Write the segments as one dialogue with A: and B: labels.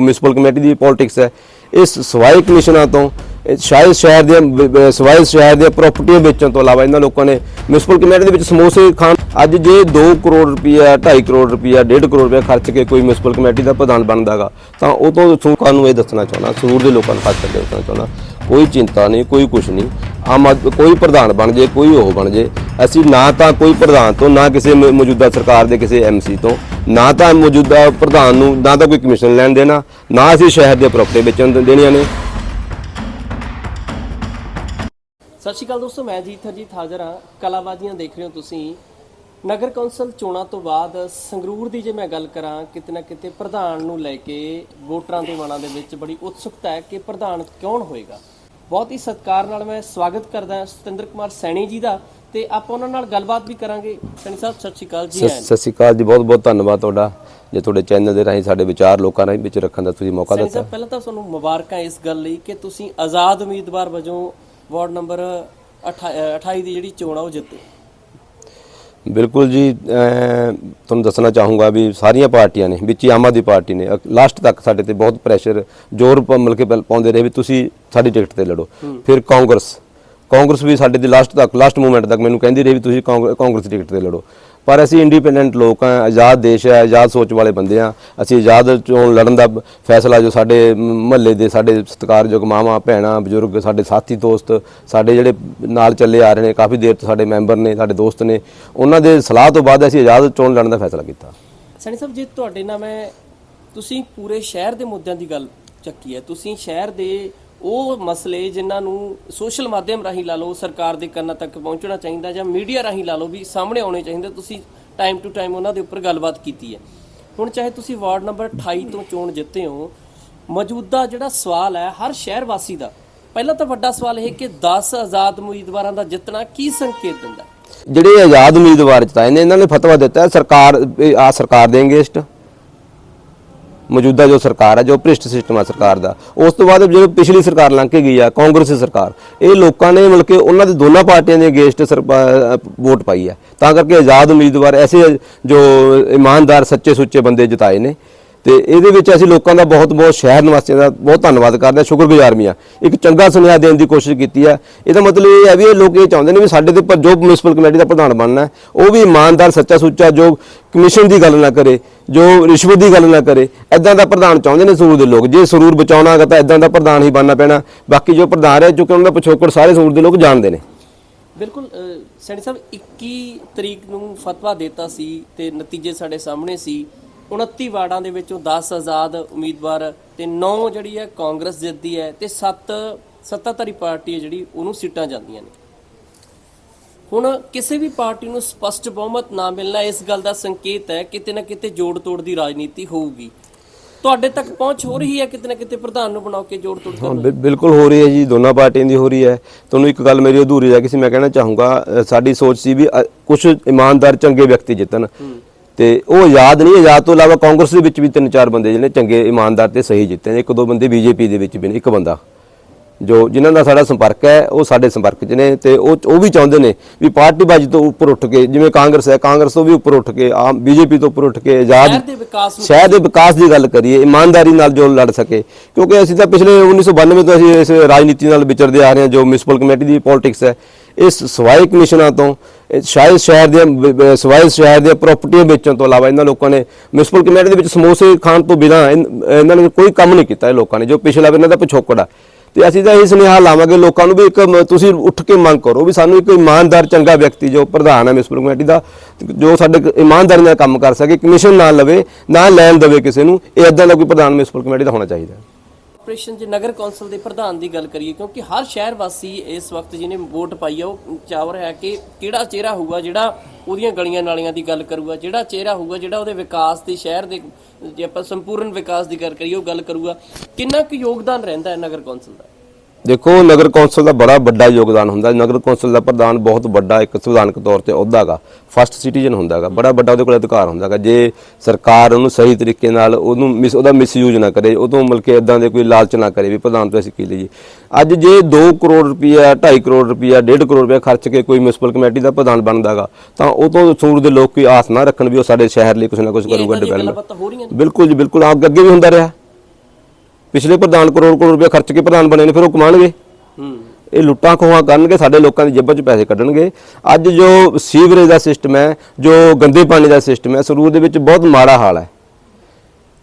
A: Municipal committee ਦੀ politics ਹੈ। ਇਸ ਸਵਾਈ ਕਮਿਸ਼ਨਾਂ ਤੋਂ ਸ਼ਾਇਦ ਸ਼ਹਿਰ ਦੇ ਸਵਾਈ ਸ਼ਹਿਰ ਦੇ ਪ੍ਰਾਪਰਟੀਆਂ ਵੇਚਣ ਤੋਂ ਇਲਾਵਾ ਇਹਨਾਂ ਲੋਕਾਂ ਨੇ ਮਿਊਨਿਸਪਲ ਕਮੇਟੀ ਦੇ ਵਿੱਚ ਸਮੋਸੇ ਖਾਣ ਅੱਜ ਜੇ 2 ਕਰੋੜ ਰੁਪਈਆ 2.5 ਕਰੋੜ ਰੁਪਈਆ 1.5 ਕਰੋੜ ਰੁਪਇਆ ਖਰਚ ਕੇ ਕੋਈ ਮਿਊਨਿਸਪਲ ਕਮੇਟੀ ਦਾ ਪ੍ਰਧਾਨ ਬਣਦਾਗਾ, ਤਾਂ ਉਹ ਤੋਂ ਲੋਕਾਂ ਨੂੰ ਇਹ ਦੱਸਣਾ ਚਾਹੁੰਦਾ ਸਰੂਰ ਦੇ ਲੋਕਾਂ ਨੂੰ ਖਾਸ ਕਰਕੇ ਦੱਸਣਾ ਚਾਹੁੰਦਾ। ਕੋਈ ਚਿੰਤਾ ਨਹੀਂ, ਕੋਈ ਕੁਛ ਨਹੀਂ। ਆਮ ਆਦ- ਕੋਈ ਪ੍ਰਧਾਨ ਬਣ ਜੇ, ਕੋਈ ਉਹ ਬਣ ਜੇ। ਅਸੀਂ ਨਾ ਤਾਂ ਕੋਈ ਪ੍ਰਧਾਨ ਤੋਂ, ਨਾ ਕਿਸੇ ਮੌਜੂਦਾ ਸਰਕਾਰ ਦੇ ਕਿਸੇ ਐਮਸੀ ਤੋਂ, ਨਾ ਤਾਂ ਮੌਜੂਦਾ ਪ੍ਰਧਾਨ ਨੂੰ, ਨਾ ਤਾਂ ਕੋਈ ਕਮਿਸ਼ਨ ਲੈਣ ਦੇਣਾ, ਨਾ ਅਸੀਂ ਸ਼ਹਿਰ ਦੇ ਪ੍ਰਾਪਰਟੀ ਵੇਚਣ ਦੇਣੀਆਂ ਨੇ।
B: ਸਤਿ ਸ਼੍ਰੀ ਅਕਾਲ ਦੋਸਤੋ, ਮੈਂ ਜੀਤ ਹਰਜੀਤ ਹਾਜ਼ਰ ਹਾਂ। ਕਲਾਬਾਜ਼ੀਆਂ ਦੇਖ ਰਹੇ ਹੋ ਤੁਸੀਂ। ਨਗਰ ਕੌਂਸਲ ਚੋਣਾਂ ਤੋਂ ਬਾਅਦ ਸੰਗਰੂਰ ਦੀ ਜੇ ਮੈਂ ਗੱਲ ਕਰਾਂ, ਕਿਤੇ ਨਾ ਕਿਤੇ ਪ੍ਰਧਾਨ ਨੂੰ ਲੈ ਕੇ ਵੋਟਰਾਂ ਦੇ ਮਨਾਂ ਦੇ ਵਿੱਚ ਬੜੀ ਉਤਸੁਕਤਾ ਹੈ ਕਿ ਪ੍ਰਧਾਨ ਕੌਣ ਹੋਏਗਾ। ਬਹੁਤ ਹੀ ਸਤਿਕਾਰ ਨਾਲ ਮੈਂ ਸਵਾਗਤ ਕਰਦਾ ਹਾਂ ਸਤਿੰਦਰ ਕੁਮਾਰ ਸੈਣੀ ਜੀ ਦਾ ਤੇ ਆਪਾਂ ਉਹਨਾਂ ਨਾਲ ਗੱਲਬਾਤ ਵੀ ਕਰਾਂਗੇ। ਸੈਣੀ ਸਾਹਿਬ ਸਤਿ ਸ਼੍ਰੀ ਅਕਾਲ ਜੀ
A: ਸਤਿ ਸ਼੍ਰੀ ਅਕਾਲ ਜੀ ਬਹੁਤ ਬਹੁਤ ਧੰਨਵਾਦ ਤੁਹਾਡਾ। ਜੇ ਤੁਹਾਡੇ ਚੈਨਲ ਦੇ ਰਾਹੀਂ ਸਾਡੇ ਵਿਚਾਰ ਲੋਕਾਂ ਰਾਹੀਂ ਵਿੱਚ ਰੱਖਣ ਦਾ ਤੁਸੀਂ ਮੌਕਾ
B: ਸੈਣੀ
A: ਦਿੱਤਾ।
B: ਸਾਹਿਬ ਪਹਿਲਾਂ ਤਾਂ ਤੁਹਾਨੂੰ ਮੁਬਾਰਕਾਂ ਇਸ ਗੱਲ ਲਈ ਕਿ ਤੁਸੀਂ ਆਜ਼ਾਦ ਉਮੀਦਵਾਰ ਵਜੋਂ ਵਾਰਡ ਨੰਬਰ 28 ਦੀ ਜਿਹੜੀ ਚੋਣ ਆ ਉਹ ਜਿੱਤੇ।
A: ਬਿਲਕੁਲ ਜੀ ਤੁਹਾਨੂੰ ਦੱਸਣਾ ਚਾਹੂੰਗਾ ਵੀ ਸਾਰੀਆਂ ਪਾਰਟੀਆਂ ਨੇ ਵਿੱਚ ਆਮ ਆਦਮੀ ਪਾਰਟੀ ਨੇ ਲਾਸਟ ਤੱਕ ਸਾਡੇ ਤੇ ਬਹੁਤ ਪ੍ਰੈਸ਼ਰ ਜ਼ੋਰ ਪ- ਮਿਲ ਕੇ ਪਾਉਂਦੇ ਰਹੇ ਵੀ ਤੁਸੀਂ ਸਾਡੀ ਟਿਕਟ ਤੇ ਲੜੋ। ਫਿਰ ਕਾਂਗਰਸ ਕਾਂਗਰਸ ਵੀ ਸਾਡੇ ਦੇ ਲਾਸਟ ਤੱਕ ਲਾਸਟ ਮੂਮੈਂਟ ਤੱਕ ਮੈਨੂੰ ਕਹਿੰਦੀ ਰਹੀ ਵੀ ਤੁਸੀਂ ਕਾਂਗ- ਕਾਂਗਰਸ ਟਿਕਟ ਤੇ ਲੜੋ। ਪਰ ਅਸੀਂ ਇੰਡੀਪੈਂਡੈਂਟ ਲੋਕ ਹਾਂ, ਆਜ਼ਾਦ ਦੇਸ਼ ਹੈ, ਆਜ਼ਾਦ ਸੋਚ ਵਾਲੇ ਬੰਦੇ ਹਾਂ। ਅਸੀਂ ਆਜ਼ਾਦ ਚੋਣ ਲੜਨ ਦਾ ਫੈਸਲਾ ਜੋ ਸਾਡੇ ਮਹੱਲੇ ਦੇ ਸਾਡੇ ਸਤਿਕਾਰਯੋਗ ਮਾਵਾਂ, ਭੈਣਾਂ, ਬਜ਼ੁਰਗ, ਸਾਡੇ ਸਾਥੀ, ਦੋਸਤ, ਸਾਡੇ ਜਿਹੜੇ ਨਾਲ ਚੱਲੇ ਆ ਰਹੇ ਨੇ, ਕਾਫੀ ਦੇਰ ਤੋਂ ਸਾਡੇ ਮੈਂਬਰ ਨੇ, ਸਾਡੇ ਦੋਸਤ ਨੇ, ਉਹਨਾਂ ਦੇ ਸਲਾਹ ਤੋਂ ਬਾਅਦ ਅਸੀਂ ਆਜ਼ਾਦ ਚੋਣ ਲੜਨ ਦਾ ਫੈਸਲਾ ਕੀਤਾ।
B: ਸੈਣੀ ਸਾਹਿਬ ਜੇ, ਤੁਹਾਡੇ ਨਾਲ ਮੈਂ, ਤੁਸੀਂ ਪੂਰੇ ਸ਼ਹਿਰ ਦੇ ਮੁੱਦਿਆਂ ਦੀ ਗੱਲ ਚੱਕੀ ਹੈ। ਤੁਸੀਂ ਸ਼ਹਿਰ ਦੇ ਉਹ ਮਸਲੇ ਜਿਨ੍ਹਾਂ ਨੂੰ ਸੋਸ਼ਲ ਮਾਧਿਅਮ ਰਾਹੀਂ ਲਾ ਲਓ, ਸਰਕਾਰ ਦੇ ਕੰਨਾਂ ਤੱਕ ਪਹੁੰਚਣਾ ਚਾਹੀਦਾ ਜਾਂ ਮੀਡੀਆ ਰਾਹੀਂ ਲਾ ਲਓ ਵੀ ਸਾਹਮਣੇ ਆਉਣੇ ਚਾਹੀਦੇ, ਤੁਸੀਂ ਟਾਈਮ ਟੂ ਟਾਈਮ ਉਹਨਾਂ ਦੇ ਉੱਪਰ ਗੱਲਬਾਤ ਕੀਤੀ ਹੈ। ਹੁਣ ਚਾਹੇ ਤੁਸੀਂ ਵਾਰਡ ਨੰਬਰ 28 ਤੋਂ ਚੋਣ ਜਿੱਤੇ ਹੋ, ਮੌਜੂਦਾ ਜਿਹੜਾ ਸਵਾਲ ਹੈ ਹਰ ਸ਼ਹਿਰ ਵਾਸੀ ਦਾ, ਪਹਿਲਾ ਤਾਂ ਵੱਡਾ ਸਵਾਲ ਇਹ ਕਿ 10 ਆਜ਼ਾਦ ਉਮੀਦਵਾਰਾਂ ਦਾ ਜਿੱਤਣਾ ਕੀ ਸੰਕੇਤ ਦਿੰਦਾ?
A: ਜਿਹੜੇ ਆਜ਼ਾਦ ਉਮੀਦਵਾਰ ਜਿਤਾਏ ਨੇ, ਇਹਨਾਂ ਨੇ ਫਤਵਾ ਦਿੱਤਾ, ਸਰਕਾਰ ਆ ਸਰਕਾਰ ਦੇ ਅਗੇਂਸਟ ਮੌਜੂਦਾ ਜੋ ਸਰਕਾਰ ਹੈ ਜੋ ਭ੍ਰਿਸ਼ਟ ਸਿਸਟਮ ਹੈ ਸਰਕਾਰ ਦਾ, ਉਸ ਤੋਂ ਬਾਅਦ ਜਿਹੜੀ ਪਿਛਲੀ ਸਰਕਾਰ ਲੰਘ ਕੇ ਗਈ ਆ, ਕਾਂਗਰਸ ਸਰਕਾਰ, ਇਹ ਲੋਕਾਂ ਨੇ ਮਿਲ ਕੇ ਉਹਨਾਂ ਦੇ ਦੋਨਾਂ ਪਾਰਟੀਆਂ ਦੇ ਅਗੇਂਸਟ ਵੋਟ ਪਾਈ ਹੈ ਤਾਂ ਕਰਕੇ ਆਜ਼ਾਦ ਉਮੀਦਵਾਰ ਐਸੇ ਜੋ ਇਮਾਨਦਾਰ ਸੱਚੇ ਸੁੱਚੇ ਬੰਦੇ ਜਿਤਾਏ ਨੇ। ਤੇ ਇਹਦੇ ਵਿੱਚ ਅਸੀਂ ਲੋਕਾਂ ਦਾ ਬਹੁਤ ਬਹੁਤ ਸ਼ਹਿਰ ਨਿਵਾਸੀਆਂ ਦਾ ਬਹੁਤ ਧੰਨਵਾਦ ਕਰਦੇ ਹਾਂ ਸ਼ੁਕਰਗੁਜ਼ਾਰ ਵੀ ਹਾਂ। ਇੱਕ ਚੰਗਾ ਸੁਨੇਹਾ ਦੇਣ ਦੀ ਕੋਸ਼ਿਸ਼ ਕੀਤੀ ਹੈ ਇਹਦਾ ਮਤਲਬ ਇਹ ਹੈ ਵੀ ਇਹ ਲੋਕ ਇਹ ਚਾਹੁੰਦੇ ਨੇ ਵੀ ਸਾਡੇ ਤੇ ਜੋ ਮਿਊਨਿਸਪਲ ਕਮੇਟੀ ਦਾ ਪ੍ਰਧਾਨ ਬਣਨਾ ਉਹ ਵੀ ਇਮਾਨਦਾਰ ਸੱਚਾ ਸੁੱਚਾ ਜੋ ਕਮਿਸ਼ਨ ਦੀ ਗੱਲ ਨਾ ਕਰੇ ਜੋ ਰਿਸ਼ਵਤ ਦੀ ਗੱਲ ਨਾ ਕਰੇ ਐਦਾਂ ਦਾ ਪ੍ਰਧਾਨ ਚਾਹੁੰਦੇ ਨੇ ਸਰੂਰ ਦੇ ਲੋਕ। ਜੇ ਸਰੂਰ ਬਚਾਉਣਾ ਹੈਗਾ ਤਾਂ ਐਦਾਂ ਦਾ ਪ੍ਰਧਾਨ ਹੀ ਬਣਨਾ ਪੈਣਾ। ਬਾਕੀ ਜੋ ਪ੍ਰਧਾਨ ਹੈ ਕਿਉਂਕਿ ਉਹਨਾਂ ਦਾ ਪਿਛੋਕੜ ਸਾਰੇ ਸਰੂਰ ਦੇ ਲੋਕ ਜਾਣਦੇ ਨੇ।
B: ਬਿਲਕੁਲ ਅਹ, ਸੈਣੀ ਸਾਹਿਬ 21 ਤਰੀਕ ਨੂੰ ਫਤਵਾ ਦਿੱਤਾ ਸੀ ਤੇ ਨਤੀਜੇ ਸਾਡੇ ਸਾਹਮਣੇ ਸੀ। 29 ਵਾਰਡਾਂ ਦੇ ਵਿੱਚੋਂ 10 ਆਜ਼ਾਦ ਉਮੀਦਵਾਰ ਤੇ 9 ਜਿਹੜੀ ਹੈ ਕਾਂਗਰਸ ਜਿੱਤਦੀ ਹੈ ਤੇ 7 ਸੱਤਾਧਾਰੀ ਪਾਰਟੀ ਹੈ ਜਿਹੜੀ ਉਹਨੂੰ ਸੀਟਾਂ ਜਾਂਦੀਆਂ ਨੇ। ਹੁਣ ਕਿਸੇ ਵੀ ਪਾਰਟੀ ਨੂੰ ਸਪਸ਼ਟ ਬਹੁਮਤ ਨਾ ਮਿਲਣਾ ਇਸ ਗੱਲ ਦਾ ਸੰਕੇਤ ਹੈ ਕਿਤੇ ਨਾ ਕਿਤੇ ਜੋੜ ਤੋੜ ਦੀ ਰਾਜਨੀਤੀ ਹੋਊਗੀ। ਤੁਹਾਡੇ ਤੱਕ ਪਹੁੰਚ ਹੋ ਰਹੀ ਹੈ ਕਿਤੇ ਨਾ ਕਿਤੇ ਪ੍ਰਧਾਨ ਨੂੰ ਬਣਾਓ ਕੇ ਜੋੜ ਤੋੜ
A: ਹਾਂ
B: ਕਰਨ?
A: ਬਿਲ- ਬਿਲਕੁਲ ਹੋ ਰਹੀ ਹੈ ਜੀ ਦੋਨਾਂ ਪਾਰਟੀਆਂ ਦੀ ਹੋ ਰਹੀ ਹੈ। ਤੁਹਾਨੂੰ ਇੱਕ ਗੱਲ ਮੇਰੀ ਅਧੂਰੀ ਰਹਿ ਗਈ ਸੀ ਮੈਂ ਕਹਿਣਾ ਚਾਹੂੰਗਾ ਸਾਡੀ ਸੋਚ ਸੀ ਵੀ ਕੁਝ ਇਮਾਨਦਾਰ ਚੰਗੇ ਵਿਅਕਤੀ ਜਿੱਤਣ। ਤੇ ਉਹ ਆਜ਼ਾਦ ਨਹੀਂ, ਆਜ਼ਾਦ ਤੋਂ ਇਲਾਵਾ ਕਾਂਗਰਸ ਦੇ ਵਿੱਚ ਵੀ ਤਿੰਨ ਚਾਰ ਬੰਦੇ ਜਿਹੜੇ ਚੰਗੇ ਇਮਾਨਦਾਰ ਤੇ ਸਹੀ ਜਿੱਤੇ ਨੇ। ਇੱਕ ਦੋ ਬੰਦੇ ਬੀਜੇਪੀ ਦੇ ਵਿੱਚ ਵੀ ਨੇ, ਇੱਕ ਬੰਦਾ। ਜੋ ਜਿਨ੍ਹਾਂ ਦਾ ਸਾਡਾ ਸੰਪਰਕ ਹੈ ਉਹ ਸਾਡੇ ਸੰਪਰਕ 'ਚ ਨੇ ਤੇ ਉਹ ਉਹ ਵੀ ਚਾਹੁੰਦੇ ਨੇ ਵੀ ਪਾਰਟੀ ਬਾਜੀ ਤੋਂ ਉੱਪਰ ਉੱਠ ਕੇ ਜਿਵੇਂ ਕਾਂਗਰਸ ਹੈ ਕਾਂਗਰਸ ਤੋਂ ਵੀ ਉੱਪਰ ਉੱਠ ਕੇ ਆਮ ਬੀਜੇਪੀ ਤੋਂ ਉੱਪਰ ਉੱਠ ਕੇ ਆਜ਼ਾਦ
B: ਸ਼ਹਿਰ ਦੇ ਵਿਕਾਸ
A: ਦੇ ਗੱਲ ਕਰੀਏ ਇਮਾਨਦਾਰੀ ਨਾਲ ਜੋ ਲੜ ਸਕੇ। ਕਿਉਂਕਿ ਅਸੀਂ ਤਾਂ ਪਿਛਲੇ 1992 ਤੋਂ ਅਸੀਂ ਇਸ ਰਾਜਨੀਤੀ ਨਾਲ ਵਿਚਰਦੇ ਆ ਰਹੇ ਹਾਂ ਜੋ ਮਿਊਨਿਸਪਲ ਕਮੇਟੀ ਦੀ ਪੋਲਿਟਿਕਸ ਹੈ। ਇਸ ਸਵਾਈ ਕਮਿਸ਼ਨਾਂ ਤੋਂ ਸ਼ਾਇਦ ਸ਼ਹਿਰ ਦੇ ਸਵਾਈ ਸ਼ਹਿਰ ਦੇ ਪ੍ਰਾਪਰਟੀਆਂ ਵੇਚਣ ਤੋਂ ਇਲਾਵਾ ਇਹਨਾਂ ਲੋਕਾਂ ਨੇ ਮਿਊਨਿਸਪਲ ਕਮੇਟੀ ਦੇ ਵਿੱਚ ਸਮੋਸੇ ਖਾਣ ਤੋਂ ਬਿਨਾਂ ਇਹਨਾਂ ਨੇ ਕੋਈ ਕੰਮ ਨਹੀਂ ਕੀਤਾ ਇਹ ਲੋਕਾਂ ਨੇ ਜੋ ਪਿਛਲਾ ਇਹਨਾਂ ਦਾ ਪਿਛੋਕੜ ਆ। ਤੇ ਅਸੀਂ ਤਾਂ ਇਹ ਸੁਨੇਹਾ ਲਾਵਾਂਗੇ ਲੋਕਾਂ ਨੂੰ ਵੀ ਇੱਕ ਤੁਸੀਂ ਉੱਠ ਕੇ ਮੰਗ ਕਰੋ ਵੀ ਸਾਨੂੰ ਇੱਕ ਇਮਾਨਦਾਰ ਚੰਗਾ ਵਿਅਕਤੀ ਜੋ ਪ੍ਰਧਾਨ ਹੈ ਮਿਊਨਿਸਪਲ ਕਮੇਟੀ ਦਾ, ਜੋ ਸਾਡੇ ਇਮਾਨਦਾਰੀ ਨਾਲ ਕੰਮ ਕਰ ਸਕੇ, ਕਮਿਸ਼ਨ ਨਾ ਲਵੇ, ਨਾ ਲੈਣ ਦੇਵੇ ਕਿਸੇ ਨੂੰ, ਇਹ ਇਦਾਂ ਦਾ ਕੋਈ ਪ੍ਰਧਾਨ ਮਿਊਨਿਸਪਲ ਕਮੇਟੀ ਦਾ ਹੋਣਾ ਚਾਹੀਦਾ। ਹੈ
B: ਜੇ ਨਗਰ ਕੌਂਸਲ ਦੇ ਪ੍ਰਧਾਨ ਦੀ ਗੱਲ ਕਰੀਏ, ਕਿਉਂਕਿ ਹਰ ਸ਼ਹਿਰ ਵਾਸੀ ਇਸ ਵਕਤ ਜਿਹਨੇ ਵੋਟ ਪਾਈ ਆ, ਉਹ ਚਾਵਰ ਹੈ ਕਿ ਕਿਹੜਾ ਚਿਹਰਾ ਹੋਊਗਾ ਜਿਹੜਾ ਉਹਦੀਆਂ ਗਲੀਆਂ ਨਾਲੀਆਂ ਦੀ ਗੱਲ ਕਰੂਗਾ, ਜਿਹੜਾ ਚਿਹਰਾ ਹੋਊਗਾ ਜਿਹੜਾ ਉਹਦੇ ਵਿਕਾਸ ਦੀ ਸ਼ਹਿਰ ਦੇ, ਜੇ ਆਪਾਂ ਸੰਪੂਰਨ ਵਿਕਾਸ ਦੀ ਗੱਲ ਕਰੀਏ, ਉਹ ਗੱਲ ਕਰੂਗਾ। ਕਿੰਨਾ ਕੁ ਯੋਗਦਾਨ ਰਹਿੰਦਾ ਹੈ ਨਗਰ ਕੌਂਸਲ ਦਾ?
A: ਦੇਖੋ ਨਗਰ ਕੌਂਸਲ ਦਾ ਬੜਾ ਵੱਡਾ ਯੋਗਦਾਨ ਹੁੰਦਾ। ਹੈ ਨਗਰ ਕੌਂਸਲ ਦਾ ਪ੍ਰਧਾਨ ਬਹੁਤ ਵੱਡਾ ਇੱਕ ਸੰਵਿਧਾਨਕ ਤੌਰ ਤੇ ਅਹੁਦਾ ਹੈਗਾ। ਫਸਟ ਸਿਟੀਜ਼ਨ ਹੁੰਦਾ ਹੈਗਾ। ਬੜਾ ਵੱਡਾ ਉਹਦੇ ਕੋਲ ਅਧਿਕਾਰ ਹੁੰਦਾ ਹੈਗਾ। ਜੇ ਸਰਕਾਰ ਉਹਨੂੰ ਸਹੀ ਤਰੀਕੇ ਨਾਲ ਉਹਨੂੰ ਮਿਸ ਉਹਦਾ ਮਿਸਯੂਜ਼ ਨਾ ਕਰੇ ਉਦੋਂ ਮਿਲ ਕੇ ਇਦਾਂ ਦੇ ਕੋਈ ਲਾਲਚ ਨਾ ਕਰੇ ਵੀ ਪ੍ਰਧਾਨ ਤੋਂ ਅਸੀਂ ਕੀ ਲਈਏ। ਅੱਜ ਜੇ 2 ਕਰੋੜ ਰੁਪਈਆ 2.5 ਕਰੋੜ ਰੁਪਈਆ 1.5 ਕਰੋੜ ਰੁਪਈਆ ਖਰਚ ਕੇ ਕੋਈ ਮਿਊਨਿਸਪਲ ਕਮੇਟੀ ਦਾ ਪ੍ਰਧਾਨ ਬਣਦਾਗਾ ਤਾਂ ਉਹ ਤੋਂ ਸੂਰ ਦੇ ਲੋਕ ਕੋਈ ਆਸ ਨਾ ਰੱਖਣ ਵੀ ਉਹ ਸਾਡੇ ਸ਼ਹਿਰ ਲਈ ਕੁਝ ਨਾ ਕੁਝ ਕਰੂਗਾ ਡਿਵੈਲਪਮੈਂਟ ਬਿਲਕੁਲ ਜੀ ਬਿਲਕੁਲ। ਆਪ ਅੱਗੇ ਵੀ ਹੁੰਦਾ ਰਿਹਾ। ਪਿਛਲੇ ਪ੍ਰਧਾਨ ਕਰੋੜ ਕਰੋੜ ਰੁਪਏ ਖਰਚ ਕੇ ਪ੍ਰਧਾਨ ਬਣੇ ਨੇ ਫਿਰ ਉਹ ਕਮਾਣਗੇ।
B: ਹੂੰ।
A: ਇਹ ਲੁੱਟਾਂ ਖੋਹਾਂ ਕਰਨਗੇ ਸਾਡੇ ਲੋਕਾਂ ਦੀ ਜੇਬਾਂ 'ਚ ਪੈਸੇ ਕੱਢਣਗੇ। ਅੱਜ ਜੋ ਸੀਵਰੇਜ ਦਾ ਸਿਸਟਮ ਹੈ ਜੋ ਗੰਦੇ ਪਾਣੀ ਦਾ ਸਿਸਟਮ ਹੈ ਸਰੂਰ ਦੇ ਵਿੱਚ ਬਹੁਤ ਮਾੜਾ ਹਾਲ ਹੈ।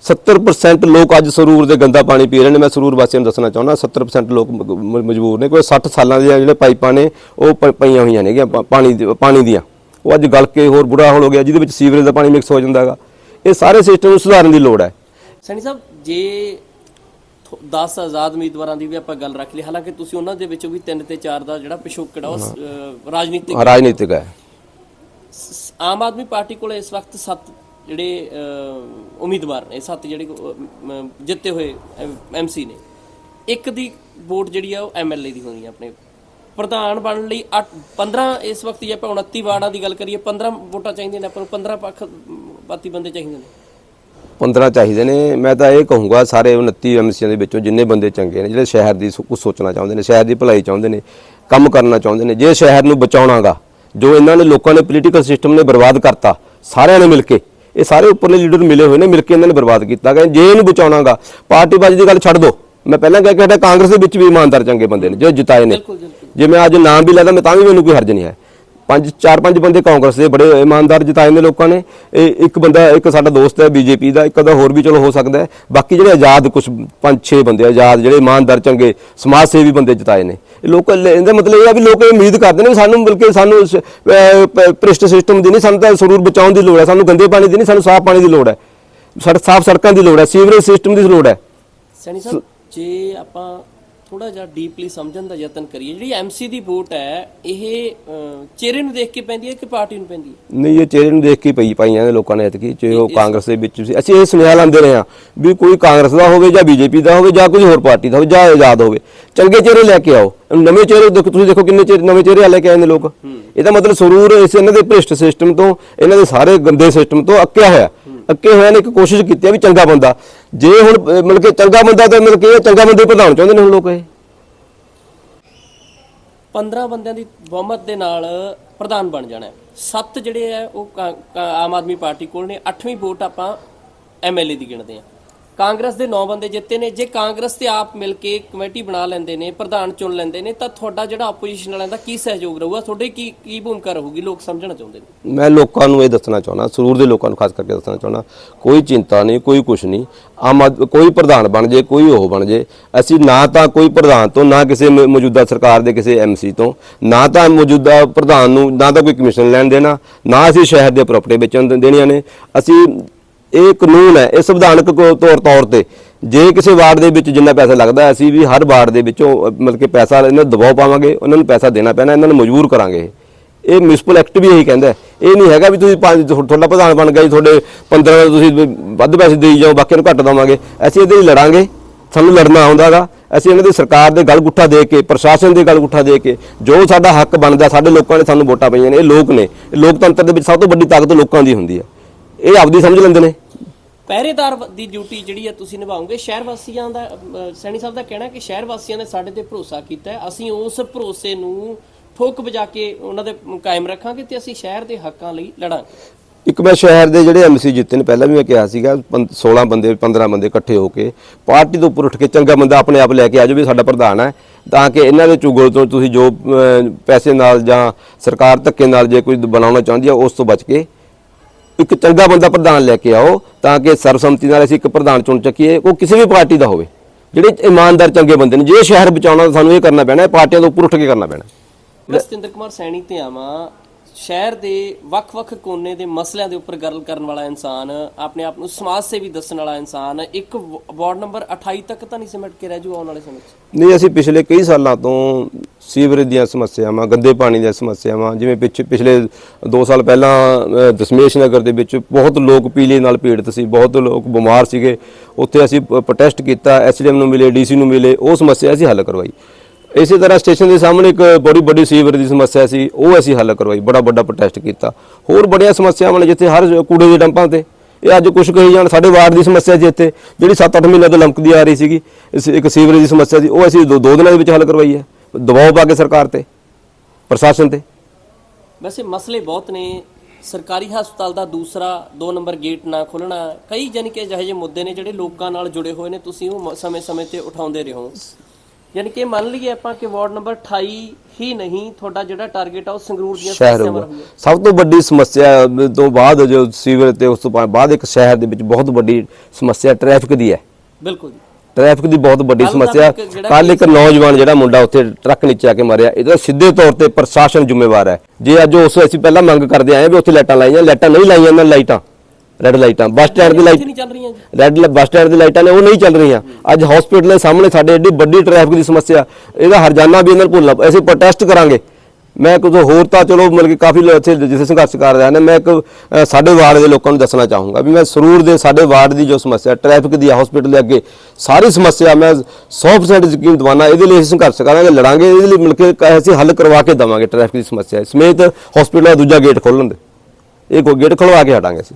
A: 70% ਲੋਕ ਅੱਜ ਸਰੂਰ ਦੇ ਗੰਦਾ ਪਾਣੀ ਪੀ ਰਹੇ ਨੇ। ਮੈਂ ਸਰੂਰ ਵਾਸੀਆਂ ਨੂੰ ਦੱਸਣਾ ਚਾਹੁੰਦਾ 70% ਲੋਕ ਮਜਬੂਰ ਨੇ ਕੋਈ 60 ਸਾਲਾਂ ਦੀਆਂ ਜਿਹੜੇ ਪਾਈਪਾਂ ਨੇ ਉਹ ਪਈਆਂ ਹੋਈਆਂ ਪਾ- ਪਾਣੀ ਦੀ- ਪਾਣੀ ਦੀਆਂ। ਉਹ ਅੱਜ ਗਲ ਕੇ ਹੋਰ ਬੁਰਾ ਹਾਲ ਹੋ ਗਿਆ ਜਿਹਦੇ ਵਿੱਚ ਸੀਵਰੇਜ ਦਾ ਪਾਣੀ ਮਿਕਸ ਹੋ ਜਾਂਦਾ ਹੈਗਾ। ਇਹ ਸਾਰੇ ਸਿਸਟਮ ਨੂੰ ਸੁਧਾਰਨ ਦੀ ਲੋੜ ਹੈ।
B: ਸੈਣੀ ਸਾਹਿਬ ਜੇ 10 ਆਜ਼ਾਦ ਉਮੀਦਵਾਰਾਂ ਦੀ ਵੀ ਆਪਾਂ ਗੱਲ ਰੱਖ ਲਈ। ਹਾਲਾਂਕਿ ਤੁਸੀਂ ਉਹਨਾਂ ਦੇ ਵਿੱਚੋਂ ਵੀ 3 ਤੇ 4 ਦਾ ਜਿਹੜਾ ਪਿਛੋਕੜ ਉਹ ਰਾਜਨੀਤਿਕ
A: ਰਾਜਨੀਤਿਕ ਹੈ।
B: ਆਮ ਆਦਮੀ ਪਾਰਟੀ ਕੋਲ ਇਸ ਵਕਤ 7 ਜਿਹੜੇ ਉਮੀਦਵਾਰ ਨੇ 7 ਜਿਹੜੇ ਜਿੱਤੇ ਹੋਏ ਐਮਸੀ ਨੇ। ਇੱਕ ਦੀ ਵੋਟ ਜਿਹੜੀ ਆ ਉਹ ਐਮਐਲਏ ਦੀ ਹੋਣੀ ਆ ਆਪਣੇ। ਪ੍ਰਧਾਨ ਬਣਨ ਲਈ 8 15 ਇਸ ਵਕਤ ਜੇ ਆਪਾਂ 29 ਵਾਰਡਾਂ ਦੀ ਗੱਲ ਕਰੀਏ 15 ਵੋਟਾਂ ਚਾਹੀਦੀਆਂ ਨੇ ਆਪਾਂ ਨੂੰ 15 ਪੱਖ ਪਾਤੀ ਬੰਦੇ ਚਾਹੀਦੇ ਨੇ।
A: 15 ਚਾਹੀਦੇ ਨੇ। ਮੈਂ ਤਾਂ ਇਹ ਕਹੂੰਗਾ ਸਾਰੇ 29 ਐਮਸੀਆਂ ਦੇ ਵਿੱਚੋਂ ਜਿੰਨੇ ਬੰਦੇ ਚੰਗੇ ਨੇ ਜਿਹੜੇ ਸ਼ਹਿਰ ਦੀ ਕੁਝ ਸੋਚਣਾ ਚਾਹੁੰਦੇ ਨੇ ਸ਼ਹਿਰ ਦੀ ਭਲਾਈ ਚਾਹੁੰਦੇ ਨੇ ਕੰਮ ਕਰਨਾ ਚਾਹੁੰਦੇ ਨੇ ਜੇ ਸ਼ਹਿਰ ਨੂੰ ਬਚਾਉਣਾਗਾ ਜੋ ਇਹਨਾਂ ਨੇ ਲੋਕਾਂ ਨੇ ਪੋਲੀਟੀਕਲ ਸਿਸਟਮ ਨੇ ਬਰਬਾਦ ਕਰਤਾ ਸਾਰਿਆਂ ਨੇ ਮਿਲ ਕੇ ਇਹ ਸਾਰੇ ਉੱਪਰਲੇ ਲੀਡਰ ਮਿਲੇ ਹੋਏ ਨੇ ਮਿਲ ਕੇ ਇਹਨਾਂ ਨੇ ਬਰਬਾਦ ਕੀਤਾ ਗਿਆ ਜੇ ਇਹਨੂੰ ਬਚਾਉਣਾਗਾ ਪਾਰਟੀਬਾਜ਼ੀ ਦੀ ਗੱਲ ਛੱਡ ਦਿਓ ਮੈਂ ਪਹਿਲਾਂ ਕਹਿ ਕੇ ਹਟਿਆ ਕਾਂਗਰਸ ਦੇ ਵਿੱਚ ਵੀ ਇਮਾਨਦਾਰ ਚੰਗੇ ਬੰਦੇ ਨੇ ਜੋ ਜਿਤਾਏ ਨੇ। ਜੇ ਮੈਂ ਅੱਜ ਨਾਮ ਵੀ ਲੈਦਾ ਮੈਂ ਤਾਂ ਵੀ ਮੈਨੂੰ ਕੋਈ ਹਰਜ ਨਹੀਂ ਹੈ। ਪੰਜ ਚਾਰ ਪੰਜ ਬੰਦੇ ਕਾਂਗਰਸ ਦੇ ਬੜੇ ਇਮਾਨਦਾਰ ਜਿਤਾਏ ਨੇ ਲੋਕਾਂ ਨੇ। ਇਹ ਇੱਕ ਬੰਦਾ ਇੱਕ ਸਾਡਾ ਦੋਸਤ ਹੈ ਬੀਜੇਪੀ ਦਾ ਇੱਕ ਦਾ ਹੋਰ ਵੀ ਚਲੋ ਹੋ ਸਕਦਾ ਹੈ। ਬਾਕੀ ਜਿਹੜੇ ਆਜ਼ਾਦ ਕੁਝ ਪੰਜ ਛੇ ਬੰਦੇ ਆਜ਼ਾਦ ਜਿਹੜੇ ਇਮਾਨਦਾਰ ਚੰਗੇ ਸਮਾਜ ਸੇਵੀ ਬੰਦੇ ਜਿਤਾਏ ਨੇ। ਇਹ ਲੋਕ ਇਹਦਾ ਮਤਲਬ ਇਹ ਆ ਵੀ ਲੋਕ ਉਮੀਦ ਕਰਦੇ ਨੇ ਸਾਨੂੰ ਬਲਕਿ ਸਾਨੂੰ ਸ- ਅਹ ਪ- ਭ੍ਰਿਸ਼ਟ ਸਿਸਟਮ ਦੀ ਨਹੀਂ ਸਾਨੂੰ ਤਾਂ ਸਰੂਰ ਬਚਾਉਣ ਦੀ ਲੋੜ ਹੈ ਸਾਨੂੰ ਗੰਦੇ ਪਾਣੀ ਦੀ ਨਹੀਂ ਸਾਨੂੰ ਸਾਫ਼ ਪਾਣੀ ਦੀ ਲੋੜ ਹੈ। ਸੜਕ ਸਾਫ਼ ਸੜਕਾਂ ਦੀ ਲੋੜ ਹੈ ਸੀਵਰੇਜ ਸਿਸਟਮ ਦੀ ਲੋੜ ਹੈ।
B: ਸੈਣੀ ਸਾਹਿਬ ਜੇ ਆਪਾਂ ਥੋੜਾ ਜਿਹਾ ਡੀਪਲੀ ਸਮਝਣ ਦਾ ਯਤਨ ਕਰੀਏ। ਜਿਹੜੀ ਐਮਸੀ ਦੀ ਵੋਟ ਹੈ ਇਹ ਚਿਹਰੇ ਨੂੰ ਦੇਖ ਕੇ ਪੈਂਦੀ ਹੈ ਕਿ ਪਾਰਟੀ ਨੂੰ ਪੈਂਦੀ ਹੈ?
A: ਨਹੀਂ ਇਹ ਚਿਹਰੇ ਨੂੰ ਦੇਖ ਕੇ ਪਈ ਪਾਈਆਂ ਨੇ ਲੋਕਾਂ ਨੇ ਐਤਕੀ ਜੇ ਉਹ ਕਾਂਗਰਸ ਦੇ ਵਿੱਚ ਸੀ ਅਸੀਂ ਇਹ ਸੁਨੇਹਾ ਲਾਉਂਦੇ ਰਹੇ ਹਾਂ ਵੀ ਕੋਈ ਕਾਂਗਰਸ ਦਾ ਹੋਵੇ ਜਾਂ ਬੀਜੇਪੀ ਦਾ ਹੋਵੇ ਜਾਂ ਕੋਈ ਹੋਰ ਪਾਰਟੀ ਦਾ ਹੋਵੇ ਜਾਂ ਆਜ਼ਾਦ ਹੋਵੇ। ਚੰਗੇ ਚਿਹਰੇ ਲੈ ਕੇ ਆਓ। ਨਵੇਂ ਚਿਹਰੇ ਦੇਖੋ ਤੁਸੀਂ ਦੇਖੋ ਕਿੰਨੇ ਚਿਹਰੇ ਨਵੇਂ ਚਿਹਰੇ ਲੈ ਕੇ ਆਏ ਨੇ ਲੋਕ। ਇਹਦਾ ਮਤਲਬ ਸਰੂਰ ਇਸ ਇਹਨਾਂ ਦੇ ਭ੍ਰਿਸ਼ਟ ਸਿਸਟਮ ਤੋਂ ਇਹਨਾਂ ਦੇ ਸਾਰੇ ਗੰਦੇ ਸਿਸਟਮ ਤੋਂ ਅੱਕਿਆ ਹੋਇਆ। ਅੱਕੇ ਹੋਇਆ ਨੇ ਇੱਕ ਕੋਸ਼ਿਸ਼ ਕੀਤੀ ਆ ਵੀ ਚੰਗਾ ਬੰਦਾ। ਜੇ ਹੁਣ ਅਹ, ਮਤਲਬ ਕਿ ਚੰਗਾ ਬੰਦਾ ਤਾਂ ਮਤਲਬ ਕਿ ਇਹ ਚੰਗਾ ਬੰਦੇ ਪ੍ਰਧਾਨ ਚਾਹੁੰਦੇ ਨੇ ਹੁਣ ਲੋਕ ਇਹ।
B: 15 ਬੰਦਿਆਂ ਦੀ ਬਹੁਮਤ ਦੇ ਨਾਲ ਪ੍ਰਧਾਨ ਬਣ ਜਾਣਾ ਹੈ। ਸੱਤ ਜਿਹੜੇ ਆ ਉਹ ਕਾ- ਕਾ- ਆਮ ਆਦਮੀ ਪਾਰਟੀ ਕੋਲ ਨੇ। 8ਵੀਂ ਵੋਟ ਆਪਾਂ ਐਮਐਲਏ ਦੀ ਗਿਣਦੇ ਆ ਕਾਂਗਰਸ ਦੇ 9 ਬੰਦੇ ਜਿੱਤੇ ਨੇ। ਜੇ ਕਾਂਗਰਸ ਤੇ ਆਪ ਮਿਲ ਕੇ ਕਮੇਟੀ ਬਣਾ ਲੈਂਦੇ ਨੇ, ਪ੍ਰਧਾਨ ਚੁਣ ਲੈਂਦੇ ਨੇ, ਤਾਂ ਤੁਹਾਡਾ ਜਿਹੜਾ ਆਪੋਜੀਸ਼ਨ ਵਾਲਿਆਂ ਦਾ ਕੀ ਸਹਿਯੋਗ ਰਹੂਗਾ? ਤੁਹਾਡੇ ਕੀ ਕੀ ਭੂਮਿਕਾ ਰਹੂਗੀ? ਲੋਕ ਸਮਝਣਾ ਚਾਹੁੰਦੇ ਨੇ।
A: ਮੈਂ ਲੋਕਾਂ ਨੂੰ ਇਹ ਦੱਸਣਾ ਚਾਹੁੰਦਾ, ਸਰੂਰ ਦੇ ਲੋਕਾਂ ਨੂੰ ਖਾਸ ਕਰਕੇ ਦੱਸਣਾ ਚਾਹੁੰਦਾ, ਕੋਈ ਚਿੰਤਾ ਨਹੀਂ, ਕੋਈ ਕੁਛ ਨਹੀਂ। ਆਮ ਆਦ- ਕੋਈ ਪ੍ਰਧਾਨ ਬਣ ਜੇ, ਕੋਈ ਉਹ ਬਣ ਜੇ, ਅਸੀਂ ਨਾ ਤਾਂ ਕੋਈ ਪ੍ਰਧਾਨ ਤੋਂ, ਨਾ ਕਿਸੇ ਮੌਜੂਦਾ ਸਰਕਾਰ ਦੇ ਕਿਸੇ ਐਮਸੀ ਤੋਂ, ਨਾ ਤਾਂ ਮੌਜੂਦਾ ਪ੍ਰਧਾਨ ਨੂੰ, ਨਾ ਤਾਂ ਕੋਈ ਕਮਿਸ਼ਨ ਲੈਣ ਦੇਣਾ, ਨਾ ਅਸੀਂ ਸ਼ਹਿਰ ਦੇ ਪ੍ਰਾਪਰਟੀ ਵੇਚਣ ਦੇਣੀਆਂ ਨੇ। ਅਸੀਂ ਇਹ ਕਾਨੂੰਨ ਹੈ, ਇਹ ਸੰਵਿਧਾਨਕ ਤੌਰ ਤੌਰ ਤੇ। ਜੇ ਕਿਸੇ ਵਾਰਡ ਦੇ ਵਿੱਚ ਜਿੰਨਾ ਪੈਸਾ ਲੱਗਦਾ, ਅਸੀਂ ਵੀ ਹਰ ਵਾਰਡ ਦੇ ਵਿੱਚੋਂ ਮਤਲਬ ਕਿ ਪੈਸਾ ਇਹਨਾਂ ਨੂੰ ਦਬਾਅ ਪਾਵਾਂਗੇ, ਉਹਨਾਂ ਨੂੰ ਪੈਸਾ ਦੇਣਾ ਪੈਣਾ, ਇਹਨਾਂ ਨੂੰ ਮਜਬੂਰ ਕਰਾਂਗੇ। ਇਹ ਮਿਊਨਿਸਪਲ ਐਕਟ ਵੀ ਇਹੀ ਕਹਿੰਦਾ ਇਹ ਨਹੀਂ ਹੈਗਾ ਵੀ ਤੁਸੀਂ ਪੰਜ ਤੁਹਾਡਾ ਪ੍ਰਧਾਨ ਬਣ ਗਿਆ ਜੀ, ਤੁਹਾਡੇ 15 ਤੁਸੀਂ ਵੱਧ ਪੈਸੇ ਦੇਈ ਜਾਓ, ਬਾਕੀਆਂ ਨੂੰ ਘੱਟ ਦੇਵਾਂਗੇ। ਅਸੀਂ ਇਹਦੇ ਲਈ ਲੜਾਂਗੇ। ਸਾਨੂੰ ਲੜਨਾ ਆਉਂਦਾਗਾ ਅਸੀਂ ਇਹਨਾਂ ਦੀ ਸਰਕਾਰ ਦੇ ਗਲ ਗੁੱਠਾ ਦੇ ਕੇ, ਪ੍ਰਸ਼ਾਸਨ ਦੇ ਗਲ ਗੁੱਠਾ ਦੇ ਕੇ, ਜੋ ਸਾਡਾ ਹੱਕ ਬਣਦਾ, ਸਾਡੇ ਲੋਕਾਂ ਨੇ ਸਾਨੂੰ ਵੋਟਾਂ ਪਈਆਂ ਨੇ, ਇਹ ਲੋਕ ਨੇ। ਲੋਕਤੰਤਰ ਦੇ ਵਿੱਚ ਸਭ ਤੋਂ ਵੱਡੀ ਤਾਕਤ ਲੋਕਾਂ ਦੀ ਹੁੰਦੀ ਹੈ। ਇਹ ਆਪਦੀ ਸਮਝ ਲੈਂਦੇ ਨੇ।
B: ਪਹਿਰੇਦਾਰ ਦੀ ਡਿਊਟੀ ਜਿਹੜੀ ਹੈ ਤੁਸੀਂ ਨਿਭਾਓਗੇ ਸ਼ਹਿਰ ਵਾਸੀਆਂ ਦਾ ਅਹ, ਸੈਣੀ ਸਾਹਿਬ ਦਾ ਕਹਿਣਾ ਕਿ ਸ਼ਹਿਰ ਵਾਸੀਆਂ ਨੇ ਸਾਡੇ ਤੇ ਭਰੋਸਾ ਕੀਤਾ ਹੈ। ਅਸੀਂ ਉਸ ਭਰੋਸੇ ਨੂੰ ਠੋਕ ਵਜਾ ਕੇ ਉਹਨਾਂ ਦੇ ਕਾਇਮ ਰੱਖਾਂਗੇ ਤੇ ਅਸੀਂ ਸ਼ਹਿਰ ਦੇ ਹੱਕਾਂ ਲਈ ਲੜਾਂਗੇ।
A: ਇੱਕ ਮੈਂ ਸ਼ਹਿਰ ਦੇ ਜਿਹੜੇ ਐਮਸੀ ਜਿੱਤੇ ਨੇ ਪਹਿਲਾਂ ਵੀ ਮੈਂ ਕਿਹਾ ਸੀਗਾ ਪੰ- 16 ਬੰਦੇ 15 ਬੰਦੇ ਇਕੱਠੇ ਹੋ ਕੇ ਪਾਰਟੀ ਤੋਂ ਉੱਪਰ ਉੱਠ ਕੇ ਚੰਗਾ ਬੰਦਾ ਆਪਣੇ ਆਪ ਲੈ ਕੇ ਆ ਵੀ ਸਾਡਾ ਪ੍ਰਧਾਨ ਹੈ ਤਾਂ ਕਿ ਇਹਨਾਂ ਦੇ ਚੁਗਲ ਤੋਂ ਤੁਸੀਂ ਜੋ ਅਹ, ਪੈਸੇ ਨਾਲ ਜਾਂ ਸਰਕਾਰ ਧੱਕੇ ਨਾਲ ਜੇ ਕੋਈ ਬਣਾਉਣਾ ਚਾਹੁੰਦੀ ਹੈ ਉਸ ਤੋਂ ਬਚ ਕੇ ਇੱਕ ਚੰਗਾ ਬੰਦਾ ਪ੍ਰਧਾਨ ਲੈ ਕੇ ਆਓ ਤਾਂ ਕਿ ਸਰਬਸੰਮਤੀ ਨਾਲ ਅਸੀਂ ਇੱਕ ਪ੍ਰਧਾਨ ਚੁਣ ਚੱਕੀਏ, ਉਹ ਕਿਸੇ ਵੀ ਪਾਰਟੀ ਦਾ ਹੋਵੇ। ਜਿਹੜੇ ਇਮਾਨਦਾਰ ਚੰਗੇ ਬੰਦੇ ਨੇ, ਜੇ ਸ਼ਹਿਰ ਬਚਾਉਣਾ ਤਾਂ ਸਾਨੂੰ ਇਹ ਕਰਨਾ ਪੈਣਾ ਹੈ ਪਾਰਟੀਆਂ ਤੋਂ ਉੱਪਰ ਉੱਠ ਕੇ ਕਰਨਾ ਪੈਣਾ।
B: ਮੈਂ ਸਤਿੰਦਰ ਕੁਮਾਰ ਸੈਣੀ ਤੇ ਆਵਾਂ ਸ਼ਹਿਰ ਦੇ ਵੱਖ-ਵੱਖ ਕੋਨੇ ਦੇ ਮਸਲਿਆਂ ਦੇ ਉੱਪਰ ਗੱਲ ਕਰਨ ਵਾਲਾ ਇਨਸਾਨ, ਆਪਣੇ ਆਪ ਨੂੰ ਸਮਾਜ ਸੇਵੀ ਦੱਸਣ ਵਾਲਾ ਇਨਸਾਨ, ਇੱਕ ਵਾਰਡ ਨੰਬਰ 28 ਤੱਕ ਤਾਂ ਨਹੀਂ ਸਿਮਟ ਕੇ ਰਹਿ ਜੂ ਆਉਣ ਵਾਲੇ ਸਮੇਂ 'ਚ?
A: ਨਹੀਂ, ਅਸੀਂ ਪਿਛਲੇ ਕਈ ਸਾਲਾਂ ਤੋਂ ਸੀਵਰੇਜ ਦੀਆਂ ਸਮੱਸਿਆਵਾਂ, ਗੰਦੇ ਪਾਣੀ ਦੀਆਂ ਸਮੱਸਿਆਵਾਂ, ਜਿਵੇਂ ਪਿੱਛੇ, ਪਿਛਲੇ 2 ਸਾਲ ਪਹਿਲਾਂ ਦਸ਼ਮੇਸ਼ ਨਗਰ ਦੇ ਵਿੱਚ ਬਹੁਤ ਲੋਕ ਪੀਲੇ ਨਾਲ ਪੀੜਤ ਸੀ, ਬਹੁਤ ਲੋਕ ਬਿਮਾਰ ਸੀਗੇ। ਉੱਥੇ ਅਸੀਂ ਪ੍ਰੋਟੈਸਟ ਕੀਤਾ ਐਸਡੀਐਮ ਨੂੰ ਮਿਲੇ ਡੀਸੀ ਨੂੰ ਮਿਲੇ, ਉਹ ਸਮੱਸਿਆ ਅਸੀਂ ਹੱਲ ਕਰਵਾਈ। ਇਸੇ ਤਰ੍ਹਾਂ ਸਟੇਸ਼ਨ ਦੇ ਸਾਹਮਣੇ ਇੱਕ ਬੜੀ ਵੱਡੀ ਸੀਵਰੇਜ ਦੀ ਸਮੱਸਿਆ ਸੀ, ਉਹ ਅਸੀਂ ਹੱਲ ਕਰਵਾਈ, ਬੜਾ ਵੱਡਾ ਪ੍ਰੋਟੈਸਟ ਕੀਤਾ। ਹੋਰ ਬੜੀਆਂ ਸਮੱਸਿਆਵਾਂ ਨੇ ਜਿੱਥੇ ਹਰ ਕੂੜੇ ਦੇ ਡੰਪਾਂ ਤੇ, ਇਹ ਅੱਜ ਕੁਝ ਕਹੀ ਜਾਣ, ਸਾਡੇ ਵਾਰਡ ਦੀ ਸਮੱਸਿਆ ਸੀ ਇੱਥੇ, ਜਿਹੜੀ 7-8 ਮਹੀਨੇ ਤੋਂ ਲੰਕਦੀ ਆ ਰਹੀ ਸੀਗੀ ਇੱਕ ਸੀਵਰੇਜ ਦੀ ਸਮੱਸਿਆ ਸੀ, ਉਹ ਅਸੀਂ ਦੋ ਦੋ ਦਿਨਾਂ ਦੇ ਵਿੱਚ ਹੱਲ ਕਰਵਾਈ ਹੈ ਦਬਾਅ ਪਾ ਕੇ ਸਰਕਾਰ ਤੇ, ਪ੍ਰਸ਼ਾਸਨ ਤੇ।
B: ਵੈਸੇ ਮਸਲੇ ਬਹੁਤ ਨੇ, ਸਰਕਾਰੀ ਹਸਪਤਾਲ ਦਾ ਦੂਸਰਾ 2 ਨੰਬਰ ਗੇਟ ਨਾ ਖੋਲਣਾ, ਕਈ ਜਾਣੀ ਕਿ ਅਜਿਹੇ ਜਿਹੇ ਮੁੱਦੇ ਨੇ ਜਿਹੜੇ ਲੋਕਾਂ ਨਾਲ ਜੁੜੇ ਹੋਏ ਨੇ, ਤੁਸੀਂ ਉਹ ਸਮੇਂ-ਸਮੇਂ ਤੇ ਉਠਾਉਂਦੇ ਰਹੋ। ਯਾਨੀ ਕਿ ਮੰਨ ਲਈਏ ਆਪਾਂ ਕਿ ਵਾਰਡ ਨੰਬਰ 28 ਹੀ ਨਹੀਂ ਤੁਹਾਡਾ ਜਿਹੜਾ ਟਾਰਗੇਟ ਆ ਉਹ ਸੰਗਰੂਰ ਦੀਆਂ ਸਮੱਸਿਆਵਾਂ
A: ਸਭ ਤੋਂ ਵੱਡੀ ਸਮੱਸਿਆ ਤੋਂ ਬਾਅਦ ਜੋ ਸੀਵਰ ਤੇ ਉਸ ਤੋਂ ਬਾਅਦ ਇੱਕ ਸ਼ਹਿਰ ਦੇ ਵਿੱਚ ਬਹੁਤ ਵੱਡੀ ਸਮੱਸਿਆ ਟ੍ਰੈਫਿਕ ਦੀ ਹੈ।
B: ਬਿਲਕੁਲ ਜੀ।
A: ਟ੍ਰੈਫਿਕ ਦੀ ਬਹੁਤ ਵੱਡੀ ਸਮੱਸਿਆ। ਕੱਲ ਇੱਕ ਨੌਜਵਾਨ ਜਿਹੜਾ ਮੁੰਡਾ ਉੱਥੇ ਟਰੱਕ ਨੀਚੇ ਆ ਕੇ ਮਰਿਆ ਇਹਦਾ ਸਿੱਧੇ ਤੌਰ ਤੇ ਪ੍ਰਸ਼ਾਸਨ ਜ਼ਿੰਮੇਵਾਰ ਹੈ। ਜੇ ਅੱਜ ਉਸ ਅਸੀਂ ਪਹਿਲਾਂ ਮੰਗ ਕਰਦੇ ਆਏ ਵੀ ਉੱਥੇ ਲਾਈਟਾਂ ਲਾਈਆਂ ਲਾਈਟਾਂ ਨਹੀਂ ਲਾਈਆਂ ਇਹਨਾਂ ਲਾਈਟਾਂ। ਰੈੱਡ ਲਾਈਟਾਂ ਬੱਸ ਸਟੈਂਡ ਦੀ ਲਾਈਟ
B: ਨਹੀਂ ਚੱਲ ਰਹੀਆਂ
A: ਰੈੱਡ ਬੱਸ ਸਟੈਂਡ ਦੀ ਲਾਈਟਾਂ ਨੇ ਉਹ ਨਹੀਂ ਚੱਲ ਰਹੀਆਂ। ਅੱਜ ਹਸਪੀਟਲ ਦੇ ਸਾਹਮਣੇ ਸਾਡੇ ਏਡੀ ਵੱਡੀ ਟ੍ਰੈਫਿਕ ਦੀ ਸਮੱਸਿਆ। ਇਹਦਾ ਹਰਜਾਨਾ ਵੀ ਇਹਨਾਂ ਨੂੰ ਭੁੱਲਣਾ ਅਸੀਂ ਪ੍ਰੋਟੈਸਟ ਕਰਾਂਗੇ। ਮੈਂ ਕੁਝ ਹੋਰ ਤਾਂ ਚਲੋ ਮਤਲਬ ਕਿ ਕਾਫੀ ਲੋਕ ਇੱਥੇ ਜਿਸੇ ਸੰਘਰਸ਼ ਕਰ ਰਹੇ ਨੇ ਮੈਂ ਇੱਕ ਸਾਡੇ ਵਾਰਡ ਦੇ ਲੋਕਾਂ ਨੂੰ ਦੱਸਣਾ ਚਾਹੂੰਗਾ ਵੀ ਮੈਂ ਸਰੂਰ ਦੇ ਸਾਡੇ ਵਾਰਡ ਦੀ ਜੋ ਸਮੱਸਿਆ ਟ੍ਰੈਫਿਕ ਦੀ ਹਸਪੀਟਲ ਦੇ ਅੱਗੇ ਸਾਰੀ ਸਮੱਸਿਆ ਮੈਂ 100% ਯਕੀਨ ਦਵਾਨਾ ਇਹਦੇ ਲਈ ਸੰਘਰਸ਼ ਕਰਾਂਗੇ ਲੜਾਂਗੇ ਇਹਦੇ ਲਈ ਮਿਲ ਕੇ ਅਸੀਂ ਹੱਲ ਕਰਵਾ ਕੇ ਦਵਾਂਗੇ ਟ੍ਰੈਫਿਕ ਦੀ ਸਮੱਸਿਆ। ਸਮੇਤ ਹਸਪੀਟਲ ਦਾ ਦੂਜਾ ਗੇਟ ਖੋਲਣ ਦੇ। ਇਹ ਗੇਟ ਖੁਲਵਾ ਕੇ ਹਟਾਂਗੇ ਅਸੀਂ।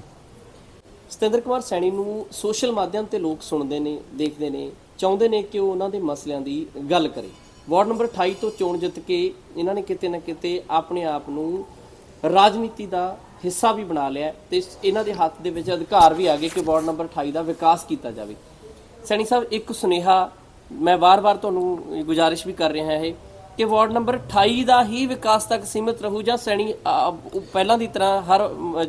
B: ਸਤਿੰਦਰ ਕੁਮਾਰ ਸੈਣੀ ਨੂੰ ਸੋਸ਼ਲ ਮਾਧਿਅਮ ਤੇ ਲੋਕ ਸੁਣਦੇ ਨੇ, ਦੇਖਦੇ ਨੇ, ਚਾਹੁੰਦੇ ਨੇ ਕਿ ਉਹ ਉਹਨਾਂ ਦੇ ਮਸਲਿਆਂ ਦੀ ਗੱਲ ਕਰੇ। ਵਾਰਡ ਨੰਬਰ 28 ਤੋਂ ਚੋਣ ਜਿੱਤ ਕੇ ਇਹਨਾਂ ਨੇ ਕਿਤੇ ਨਾ ਕਿਤੇ ਆਪਣੇ ਆਪ ਨੂੰ ਰਾਜਨੀਤੀ ਦਾ ਹਿੱਸਾ ਵੀ ਬਣਾ ਲਿਆ ਹੈ ਤੇ ਇਹਨਾਂ ਦੇ ਹੱਥ ਦੇ ਵਿੱਚ ਅਧਿਕਾਰ ਵੀ ਆ ਗਏ ਕਿ ਵਾਰਡ ਨੰਬਰ 28 ਦਾ ਵਿਕਾਸ ਕੀਤਾ ਜਾਵੇ। ਸੈਣੀ ਸਾਹਿਬ, ਇੱਕ ਸੁਨੇਹਾ ਮੈਂ ਵਾਰ-ਵਾਰ ਤੁਹਾਨੂੰ ਗੁਜ਼ਾਰਿਸ਼ ਵੀ ਕਰ ਰਿਹਾ ਇਹ ਕਿ ਵਾਰਡ ਨੰਬਰ 28 ਦਾ ਹੀ ਵਿਕਾਸ ਤੱਕ ਸੀਮਿਤ ਰਹੂ ਜਾਂ ਸੈਣੀ ਪਹਿਲਾਂ ਦੀ ਤਰ੍ਹਾਂ ਹਰ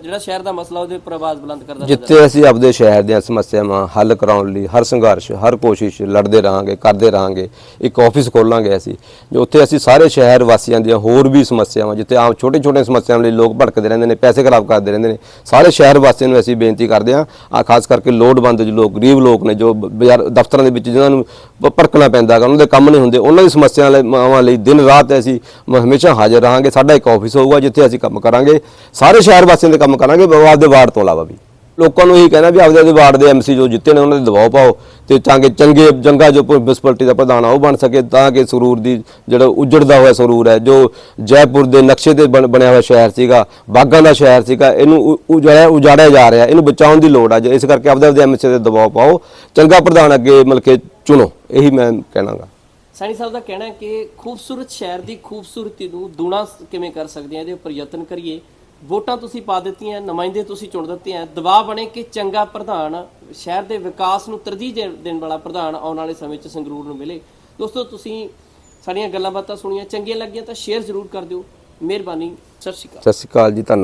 B: ਜਿਹੜਾ ਸ਼ਹਿਰ ਦਾ ਮਸਲਾ ਉਹਦੇ ਉੱਪਰ ਆਵਾਜ਼ ਬੁਲੰਦ ਕਰਦਾ
A: ਜਿੱਥੇ ਅਸੀਂ ਆਪਦੇ ਸ਼ਹਿਰ ਦੀਆਂ ਸਮੱਸਿਆਵਾਂ ਹੱਲ ਕਰਾਉਣ ਲਈ ਹਰ ਸੰਘਰਸ਼, ਹਰ ਕੋਸ਼ਿਸ਼ ਲੜਦੇ ਰਹਾਂਗੇ, ਕਰਦੇ ਰਹਾਂਗੇ, ਇੱਕ ਆਫਿਸ ਖੋਲਾਂਗੇ ਅਸੀਂ, ਜੋ ਉੱਥੇ ਅਸੀਂ ਸਾਰੇ ਸ਼ਹਿਰ ਵਾਸੀਆਂ ਦੀਆਂ ਹੋਰ ਵੀ ਸਮੱਸਿਆਵਾਂ, ਜਿੱਥੇ ਆਮ ਛੋਟੇ ਛੋਟੇ ਸਮੱਸਿਆਵਾਂ ਲਈ ਲੋਕ ਭਟਕਦੇ ਰਹਿੰਦੇ ਨੇ, ਪੈਸੇ ਖਰਾਬ ਕਰਦੇ ਰਹਿੰਦੇ ਨੇ, ਸਾਰੇ ਸ਼ਹਿਰ ਵਾਸੀਆਂ ਨੂੰ ਅਸੀਂ ਬੇਨਤੀ ਕਰਦੇ ਹਾਂ ਆ ਖਾਸ ਕਰਕੇ ਲੋੜਵੰਦ ਜੋ ਲੋਕ, ਗਰੀਬ ਲੋਕ ਨੇ, ਜੋ ਬ- ਬਾਜ਼ਾਰ, ਦਫ਼ਤਰਾਂ ਦੇ ਵਿੱਚ ਜਿਨ੍ਹਾਂ ਨੂੰ ਭੜਕਣਾ ਪੈਂਦਾ ਹੈਗਾ, ਉਹਨਾਂ ਦੇ ਕੰਮ ਨਹੀਂ ਹੁੰਦੇ, ਉਹਨਾਂ ਦੀ ਸਮੱਸਿਆਵਾਂ ਲਈ ਦਿਨ ਰਾਤ ਅਸੀਂ ਹਮੇਸ਼ਾ ਹਾਜ਼ਰ ਰਹਾਂਗੇ। ਸਾਡਾ ਇੱਕ ਆਫਿਸ ਹੋਊਗਾ ਜਿੱਥੇ ਅਸੀਂ ਕੰਮ ਕਰਾਂਗੇ। ਸਾਰੇ ਸ਼ਹਿਰ ਵਾਸੀਆਂ ਦੇ ਕੰਮ ਕਰਾਂਗੇ ਆਪਦੇ ਵਾਰਡ ਤੋਂ ਇਲਾਵਾ ਵੀ। ਲੋਕਾਂ ਨੂੰ ਇਹੀ ਕਹਿਣਾ ਵੀ ਆਪਦੇ ਆਪਦੇ ਵਾਰਡ ਦੇ ਐਮਸੀ ਜੋ ਜਿੱਤੇ ਨੇ, ਉਹਨਾਂ ਦੇ ਦਬਾਅ ਪਾਓ ਤੇ ਤਾਂ ਕਿ ਚੰਗੇ ਜੰਗਾ ਜੋ ਮਿਊਨਿਸਪੈਲਿਟੀ ਦਾ ਪ੍ਰਧਾਨ ਆ, ਉਹ ਬਣ ਸਕੇ ਤਾਂ ਕਿ ਸਰੂਰ ਦੀ ਜਿਹੜਾ ਉਜੜਦਾ ਹੋਇਆ ਸਰੂਰ ਹੈ, ਜੋ ਜੈਪੁਰ ਦੇ ਨਕਸ਼ੇ ਤੇ ਬਣ- ਬਣਿਆ ਹੋਇਆ ਸ਼ਹਿਰ ਸੀਗਾ, ਬਾਗਾਂ ਦਾ ਸ਼ਹਿਰ ਸੀਗਾ, ਇਹਨੂੰ ਉਜਾੜਿਆ ਉਜਾੜਿਆ ਜਾ ਰਿਹਾ। ਇਹਨੂੰ ਬਚਾਉਣ ਦੀ ਲੋੜ ਆ। ਜੇ ਇਸ ਕਰਕੇ ਆਪਦੇ ਆਪਦੇ ਐਮਸੀ ਦੇ ਦਬਾਅ ਪਾਓ, ਚੰਗਾ ਪ੍ਰਧਾਨ ਅੱਗੇ ਮਤਲਬ ਕਿ ਚੁਣੋ। ਇਹੀ ਮੈਂ ਕਹਿਣਾਗਾ।
B: ਸੈਣੀ ਸਾਹਿਬ ਦਾ ਕਹਿਣਾ ਹੈ ਕਿ ਖੂਬਸੂਰਤ ਸ਼ਹਿਰ ਦੀ ਖੂਬਸੂਰਤੀ ਨੂੰ ਦੂਣਾ ਕਿਵੇਂ ਕਰ ਸਕਦੇ ਆ ਇਹਦੇ ਉੱਪਰ ਯਤਨ ਕਰੀਏ। ਵੋਟਾਂ ਤੁਸੀਂ ਪਾ ਦਿੱਤੀਆਂ, ਨੁਮਾਇੰਦੇ ਤੁਸੀਂ ਚੁਣ ਦਿੱਤੇ ਆ। ਦਬਾਅ ਬਣੇ ਕਿ ਚੰਗਾ ਪ੍ਰਧਾਨ ਸ਼ਹਿਰ ਦੇ ਵਿਕਾਸ ਨੂੰ ਤਰਜੀਹ ਦੇਣ ਵਾਲਾ ਪ੍ਰਧਾਨ ਆਉਣ ਵਾਲੇ ਸਮੇਂ 'ਚ ਸੰਗਰੂਰ ਨੂੰ ਮਿਲੇ। ਦੋਸਤੋ, ਤੁਸੀਂ ਸਾਡੀਆਂ ਗੱਲਾਂ ਬਾਤਾਂ ਸੁਣੀਆਂ, ਚੰਗੀਆਂ ਲੱਗੀਆਂ ਤਾਂ ਸ਼ੇਅਰ ਜ਼ਰੂਰ ਕਰ ਦਿਓ। ਮਿਹਰਬਾਨੀ, ਸਤਿ ਸ਼੍ਰੀ ਅਕਾਲ।
A: ਸਤਿ ਸ਼੍ਰੀ ਅਕਾਲ ਜੀ, ਧੰਨਵਾਦ।